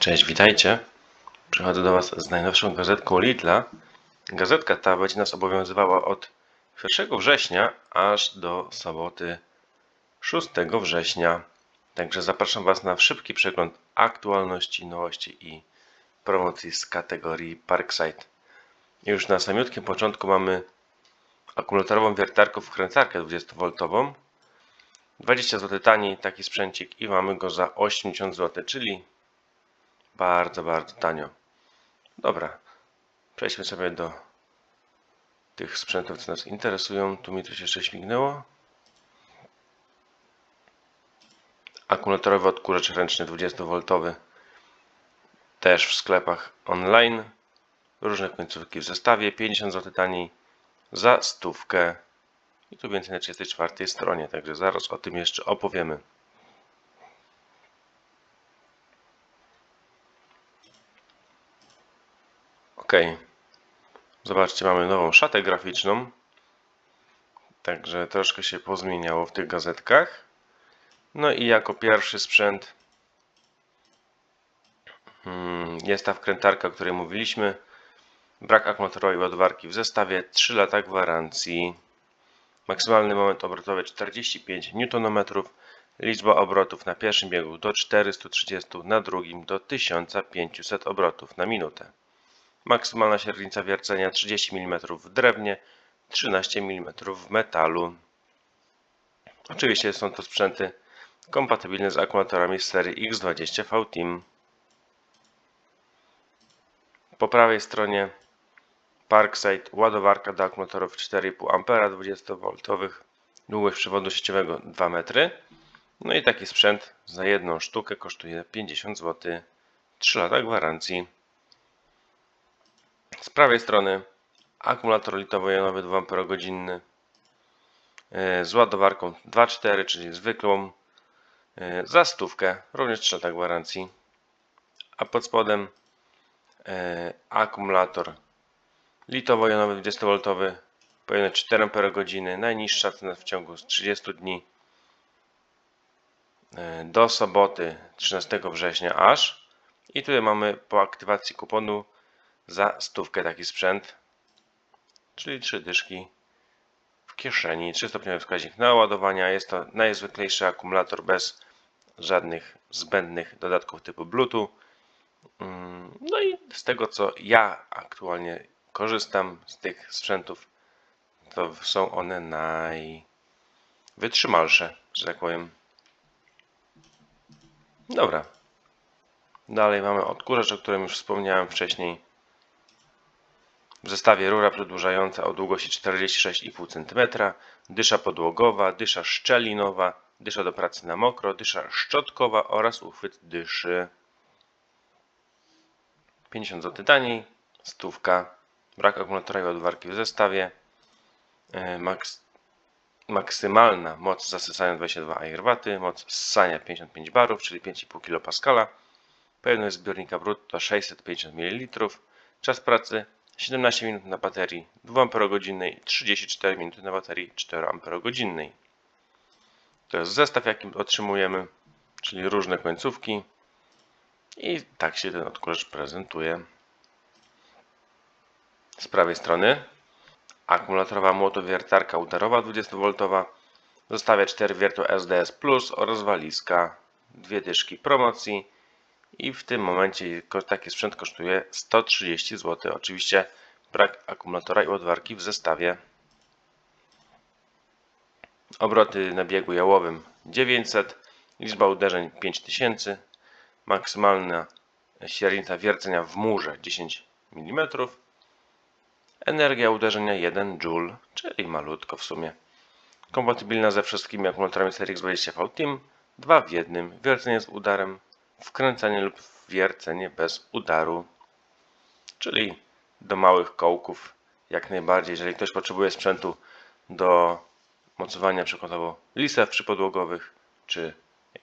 Cześć, witajcie. Przychodzę do Was z najnowszą gazetką Lidla. Gazetka ta będzie nas obowiązywała od 1 września aż do soboty 6 września. Także zapraszam Was na szybki przegląd aktualności, nowości i promocji z kategorii Parkside. Już na samiutkim początku mamy akumulatorową wiertarkę wkręcarkę 20V. 20 zł taniej taki sprzęcik i mamy go za 80 zł, czyli bardzo, bardzo tanio. Dobra, przejdźmy sobie do tych sprzętów, co nas interesują. Tu mi coś jeszcze śmignęło. Akumulatorowy odkurzacz ręczny 20V. Też w sklepach online. Różne końcówki w zestawie. 50 zł taniej za stówkę. I tu więcej na 34 stronie, także zaraz o tym jeszcze opowiemy. Ok. Zobaczcie, mamy nową szatę graficzną. Także troszkę się pozmieniało w tych gazetkach. No i jako pierwszy sprzęt hmm, jest ta wkrętarka, o której mówiliśmy. Brak akumulatorowej ładowarki w zestawie, 3 lata gwarancji. Maksymalny moment obrotowy 45 Nm. Liczba obrotów na pierwszym biegu do 430, na drugim do 1500 obrotów na minutę. Maksymalna średnica wiercenia 30 mm w drewnie, 13 mm w metalu. Oczywiście są to sprzęty kompatybilne z akumulatorami z serii X20 V-Team. Po prawej stronie Parkside ładowarka do akumulatorów 4,5 A 20V, długość przewodu sieciowego 2 metry. No i taki sprzęt za jedną sztukę kosztuje 50 zł. 3 lata gwarancji. Z prawej strony akumulator litowo-jonowy 2 Ah z ładowarką 2.4, czyli zwykłą e, za stówkę, również 3 lata gwarancji. A pod spodem e, akumulator litowo-jonowy 20V pojemność 4 Ah, najniższa cena w ciągu 30 dni e, do soboty 13 września aż. I tutaj mamy po aktywacji kuponu za stówkę taki sprzęt, czyli trzy dyszki w kieszeni, 3-stopniowy wskaźnik naładowania. Jest to najzwyklejszy akumulator bez żadnych zbędnych dodatków typu Bluetooth. Mm, no i z tego co ja aktualnie korzystam z tych sprzętów, to są one najwytrzymalsze, że tak powiem. Dobra. Dalej mamy odkurzacz, o którym już wspomniałem wcześniej. W zestawie rura przedłużająca o długości 46,5 cm, dysza podłogowa, dysza szczelinowa, dysza do pracy na mokro, dysza szczotkowa oraz uchwyt dyszy. 50 zł taniej, stówka, brak akumulatora i ładowarki w zestawie, e, Maks maksymalna moc zasysania 22 airwaty, moc ssania 55 barów, czyli 5,5 kPa, pojemność zbiornika brutto 650 ml, czas pracy 17 minut na baterii 2 Ah, 34 minuty na baterii 4 Ah. To jest zestaw, jaki otrzymujemy, czyli różne końcówki. I tak się ten odkurzacz prezentuje. Z prawej strony akumulatorowa młotowiertarka udarowa 20V. Zostawia 4 wiertło SDS Plus oraz walizka, dwie dyszki promocji i w tym momencie taki sprzęt kosztuje 130 zł. Oczywiście brak akumulatora i ładowarki w zestawie. Obroty na biegu jałowym 900, liczba uderzeń 5000, maksymalna średnica wiercenia w murze 10 mm, energia uderzenia 1 Joule, czyli malutko w sumie. Kompatybilna ze wszystkimi akumulatorami serii X20V Team, 2 w jednym, wiercenie z udarem, wkręcanie lub wiercenie bez udaru, czyli do małych kołków jak najbardziej. Jeżeli ktoś potrzebuje sprzętu do mocowania przykładowo lisew przypodłogowych czy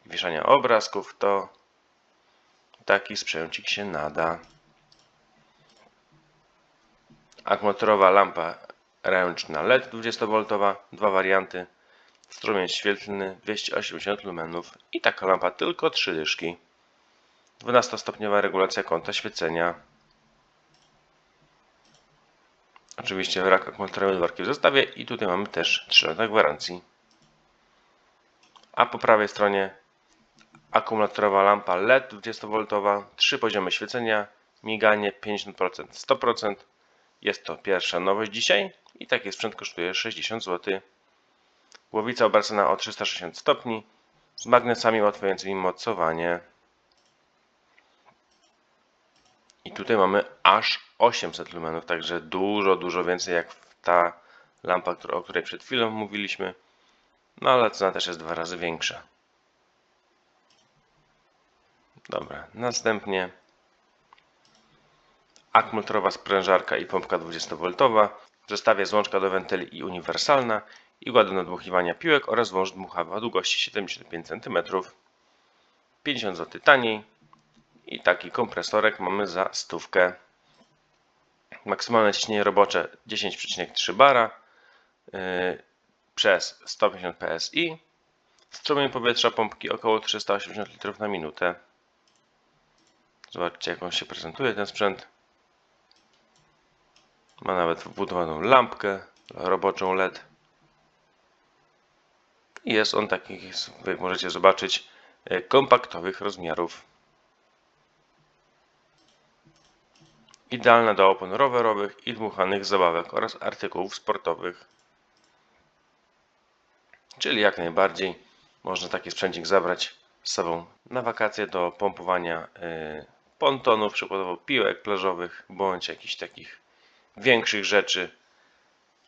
wieszania obrazków, to taki sprzęcik się nada. Akumulatorowa lampa ręczna LED 20V, dwa warianty. Strumień świetlny 280 lumenów i taka lampa tylko trzy dyszki. 12-stopniowa regulacja kąta świecenia. Oczywiście brak akumulatorowej ładowarki w zestawie i tutaj mamy też 3 lata gwarancji. A po prawej stronie akumulatorowa lampa LED 20V, 3 poziomy świecenia, miganie 50%, 100%. Jest to pierwsza nowość dzisiaj i taki sprzęt kosztuje 60 zł. Głowica obracana o 360 stopni z magnesami ułatwiającymi mocowanie. I tutaj mamy aż 800 lumenów, także dużo, dużo więcej jak ta lampa, o której przed chwilą mówiliśmy. No ale cena też jest dwa razy większa. Dobra, następnie akumulatorowa sprężarka i pompka 20V, w zestawie złączka do wentyli i uniwersalna, igła do nadmuchiwania piłek oraz wąż dmuchawy o długości 75 cm. 50 zł taniej i taki kompresorek mamy za stówkę. Maksymalne ciśnienie robocze 10,3 bara yy, przez 150 PSI. Strumień powietrza pompki około 380 litrów na minutę. Zobaczcie jak on się prezentuje ten sprzęt. Ma nawet wbudowaną lampkę roboczą LED. I Jest on takich, jak możecie zobaczyć, e, kompaktowych rozmiarów. Idealna do opon rowerowych i dmuchanych zabawek oraz artykułów sportowych. Czyli jak najbardziej można taki sprzęcik zabrać z sobą na wakacje do pompowania y, pontonów, przykładowo piłek plażowych, bądź jakichś takich większych rzeczy,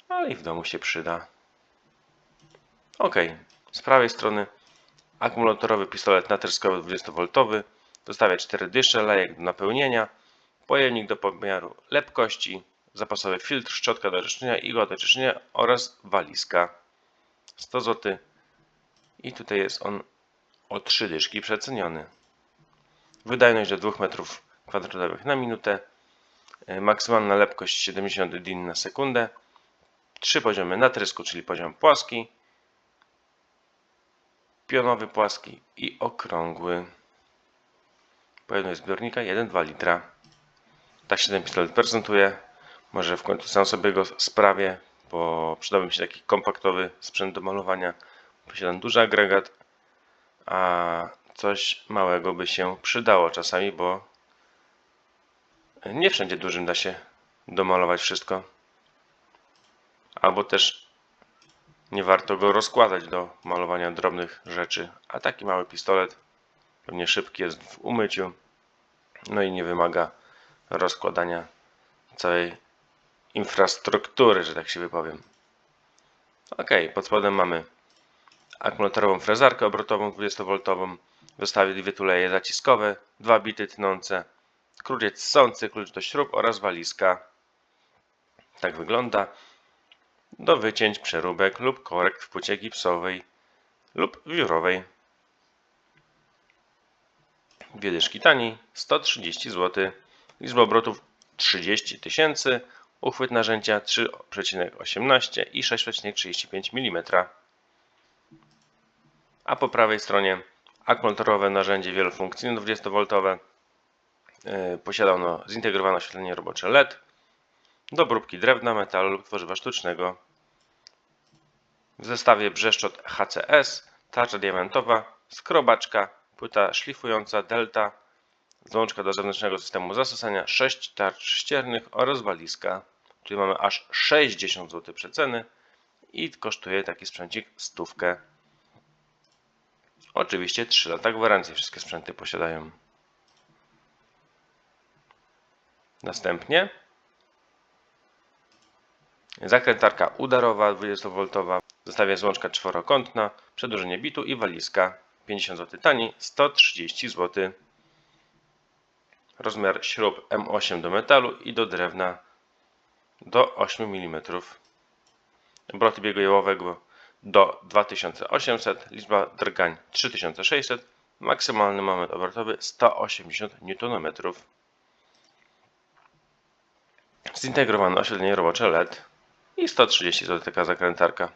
ale i w domu się przyda. Ok, z prawej strony akumulatorowy pistolet natryskowy 20V, dostawia 4 dysze, lejek do napełnienia, pojemnik do pomiaru lepkości, zapasowy filtr, szczotka do czyszczenia, igła do czyszczenia oraz walizka. 100 zł. I tutaj jest on o 3 dyszki przeceniony. Wydajność do 2 m2 na minutę. E, Maksymalna lepkość 70 din na sekundę. Trzy poziomy natrysku, czyli poziom płaski, pionowy płaski i okrągły. Pojemność zbiornika 1,2 litra. Tak się ten pistolet prezentuje. Może w końcu sam sobie go sprawię, bo przydałby mi się taki kompaktowy sprzęt do malowania. Posiadam duży agregat, a coś małego by się przydało czasami, bo nie wszędzie dużym da się domalować wszystko. Albo też nie warto go rozkładać do malowania drobnych rzeczy. A taki mały pistolet pewnie szybki jest w umyciu. No i nie wymaga rozkładania całej infrastruktury, że tak się wypowiem. Ok, pod spodem mamy akumulatorową frezarkę obrotową 20V, w zestawie dwie tuleje zaciskowe, dwa bity tnące, krudziec ssący, klucz do śrub oraz walizka. Tak wygląda. Do wycięć przeróbek lub korekt w płycie gipsowej lub wiórowej. Dwie dyszki taniej, 130 zł. Liczba obrotów 30 tysięcy. Uchwyt narzędzia 3,18 i 6,35 mm. A po prawej stronie akumulatorowe narzędzie wielofunkcyjne 20V. Yy, Posiada ono zintegrowane oświetlenie robocze LED do obróbki drewna, metalu lub tworzywa sztucznego. W zestawie brzeszczot HCS, tarcza diamentowa, skrobaczka, płyta szlifująca Delta, złączka do zewnętrznego systemu zasysania, 6 tarcz ściernych oraz walizka. Czyli mamy aż 60 zł przeceny i kosztuje taki sprzęcik stówkę. Oczywiście 3 lata gwarancji wszystkie sprzęty posiadają. Następnie zakrętarka udarowa 20V, w zestawie złączka czworokątna, przedłużenie bitu i walizka 50 zł taniej, 130 zł. Rozmiar śrub M8 do metalu i do drewna do 8 mm. Obroty biegu jałowego do 2800, liczba drgań 3600, maksymalny moment obrotowy 180 Nm. Zintegrowane oświetlenie robocze LED i 130 zł zakrętarka.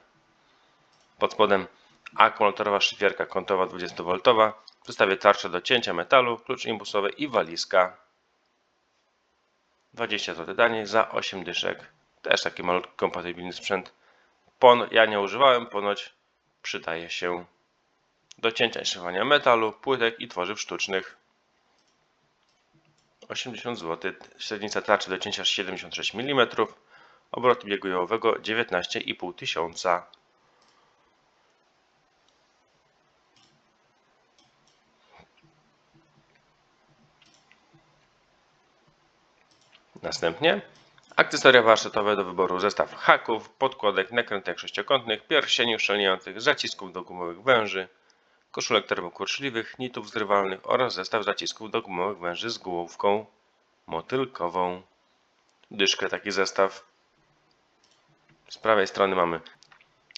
Pod spodem akumulatorowa szyfierka kątowa 20V W zestawie tarcza do cięcia metalu, klucz imbusowy i walizka. 20 zł taniej za 8 dyszek. Też taki malutki kompatybilny sprzęt. Pon ja nie używałem, ponoć przydaje się do cięcia i szywania metalu, płytek i tworzyw sztucznych. 80 zł. Średnica tarczy do cięcia 76 mm. Obrotu biegu jałowego 19,5 tysiąca. Następnie akcesoria warsztatowe do wyboru zestaw haków, podkładek, nakrętek sześciokątnych, pierścieni uszczelniających, zacisków do gumowych węży, koszulek termokurczliwych, nitów zrywalnych oraz zestaw zacisków do gumowych węży z główką motylkową. Dyszkę taki zestaw. Z prawej strony mamy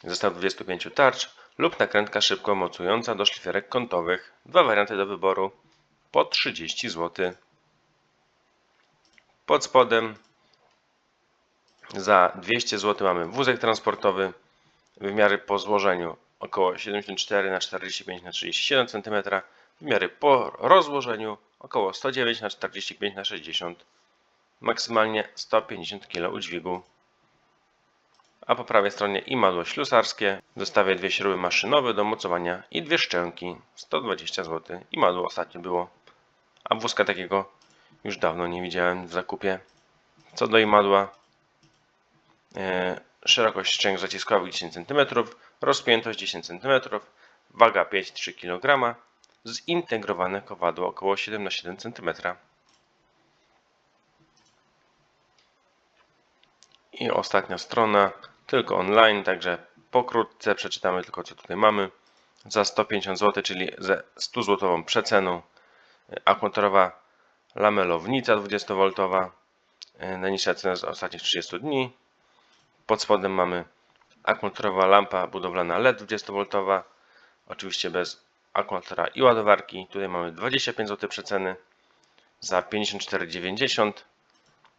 zestaw 25 tarcz lub nakrętka szybko mocująca do szlifierek kątowych. Dwa warianty do wyboru po 30 zł. Pod spodem za 200 zł mamy wózek transportowy. Wymiary po złożeniu około 74 na 45 na 37 cm. Wymiary po rozłożeniu około 109 na 45 na 60 maksymalnie 150 kg udźwigu. A po prawej stronie imadło ślusarskie. W zestawie dwie śruby maszynowe do mocowania i dwie szczęki. 120 zł. Imadło ostatnio było. A wózka takiego już dawno nie widziałem w zakupie. Co do imadła, e, szerokość szczęk zaciskowych 10 cm, rozpiętość 10 cm, waga 5-3 kg, zintegrowane kowadło około 7 na 7 cm. I ostatnia strona, tylko online, także pokrótce przeczytamy tylko co tutaj mamy. Za 150 zł, czyli ze 100 zł przeceną akumulatorowa lamelownica 20V. Najniższa cena z ostatnich 30 dni. Pod spodem mamy akumulatorowa lampa budowlana LED 20V. Oczywiście bez akumulatora i ładowarki. Tutaj mamy 25 zł przeceny za 54,90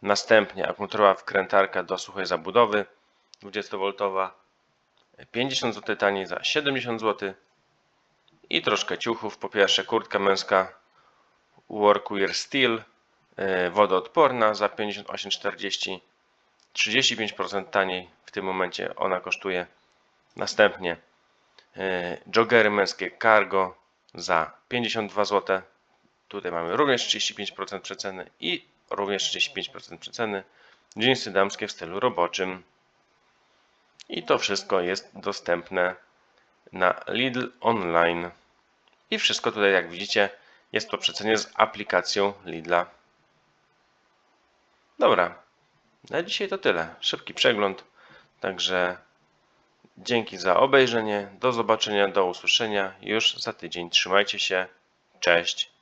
Następnie akumulatorowa wkrętarka do suchej zabudowy 20V 50 zł taniej za 70 zł i troszkę ciuchów. Po pierwsze kurtka męska Workwear Steel e, wodoodporna za 58,40 35% taniej w tym momencie ona kosztuje. Następnie e, joggery męskie Cargo za 52 zł. Tutaj mamy również 35% przeceny i również 35% przeceny. Jeansy damskie w stylu roboczym. I to wszystko jest dostępne na Lidl Online. I wszystko tutaj, jak widzicie, jest po przecenie z aplikacją Lidla. Dobra, na dzisiaj to tyle. Szybki przegląd. Także dzięki za obejrzenie. Do zobaczenia, do usłyszenia już za tydzień. Trzymajcie się. Cześć.